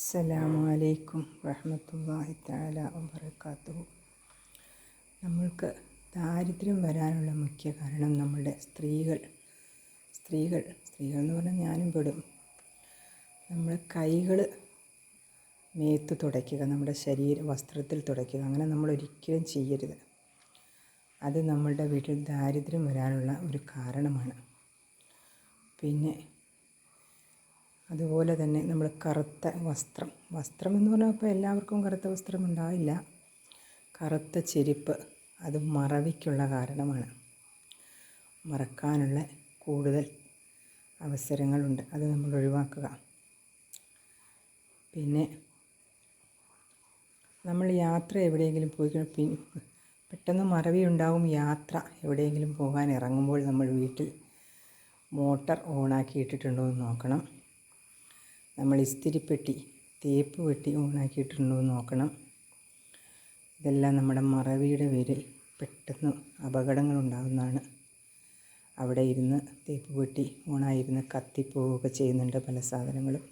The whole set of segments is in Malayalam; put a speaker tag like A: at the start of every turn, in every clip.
A: അസ്സലാമു അലൈക്കും വറഹമത്തല്ലാഹി താല വബറകാതുഹു. നമ്മൾക്ക് ദാരിദ്ര്യം വരാനുള്ള മുഖ്യ കാരണം നമ്മുടെ സ്ത്രീകൾ. സ്ത്രീകൾ സ്ത്രീകൾ എന്ന് പറഞ്ഞാൽ ഞാനും പെടും. നമ്മൾ കൈകൾ മേത്ത് തുടയ്ക്കുക നമ്മുടെ ശരീര വസ്ത്രത്തിൽ തുടയ്ക്കുക അങ്ങനെ നമ്മൾ ഒരിക്കലും ചെയ്യരുത്. അത് നമ്മളുടെ വീട്ടിൽ ദാരിദ്ര്യം വരാനുള്ള ഒരു കാരണമാണ്. പിന്നെ അതുപോലെ തന്നെ നമ്മൾ കറുത്ത വസ്ത്രം. വസ്ത്രം എന്ന് പറഞ്ഞാൽ എല്ലാവർക്കും കറുത്ത വസ്ത്രം ഉണ്ടാവില്ല. കറുത്ത ചെരുപ്പ് അത് മറവിക്കുള്ള കാരണമാണ്. മറക്കാനുള്ള കൂടുതൽ അവസരങ്ങളുണ്ട്. അത് നമ്മൾ ഒഴിവാക്കുക. പിന്നെ നമ്മൾ യാത്ര എവിടെയെങ്കിലും പോയി കഴിഞ്ഞാൽ പെട്ടെന്ന് മറവി ഉണ്ടാവും യാത്ര എവിടെയെങ്കിലും പോകാൻ ഇറങ്ങുമ്പോൾ നമ്മൾ വീട്ടിൽ മോട്ടർ ഓണാക്കി ഇട്ടിട്ടുണ്ടോ എന്ന് നോക്കണം. നമ്മൾ ഇസ്തിരിപ്പെട്ടി തേപ്പ് വെട്ടി ഓണാക്കിയിട്ടുണ്ടോ എന്ന് നോക്കണം. ഇതെല്ലാം നമ്മുടെ മറവിയുടെ പേരിൽ പെട്ടെന്ന് അപകടങ്ങൾ ഉണ്ടാകുന്നതാണ് അവിടെ ഇരുന്ന് തേപ്പ് വെട്ടി ഓണായിരുന്ന് കത്തിപ്പോവുകയൊക്കെ ചെയ്യുന്നുണ്ട് പല സാധനങ്ങളും.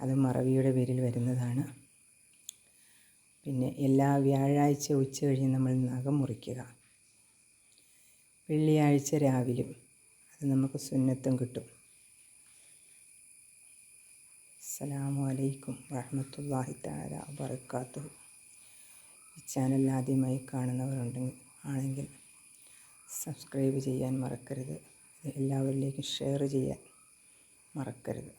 A: അത് മറവിയുടെ പേരിൽ വരുന്നതാണ്. പിന്നെ എല്ലാ വ്യാഴാഴ്ച ഉച്ച കഴിഞ്ഞ് നമ്മൾ നഖം മുറിക്കുക. വെള്ളിയാഴ്ച രാവിലെ അത് നമുക്ക് സുന്നത്തും കിട്ടും. അസ്സലാമു അലൈക്കും വറഹമത്തല്ലാഹി താര വറക്കാത്തു ഈ ചാനൽ ആദ്യമായി കാണുന്നവരുണ്ടെങ്കിൽ ആണെങ്കിൽ സബ്സ്ക്രൈബ് ചെയ്യാൻ മറക്കരുത്. എല്ലാവരിലേക്കും ഷെയർ ചെയ്യാൻ മറക്കരുത്.